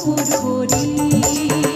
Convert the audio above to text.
ফুল করি।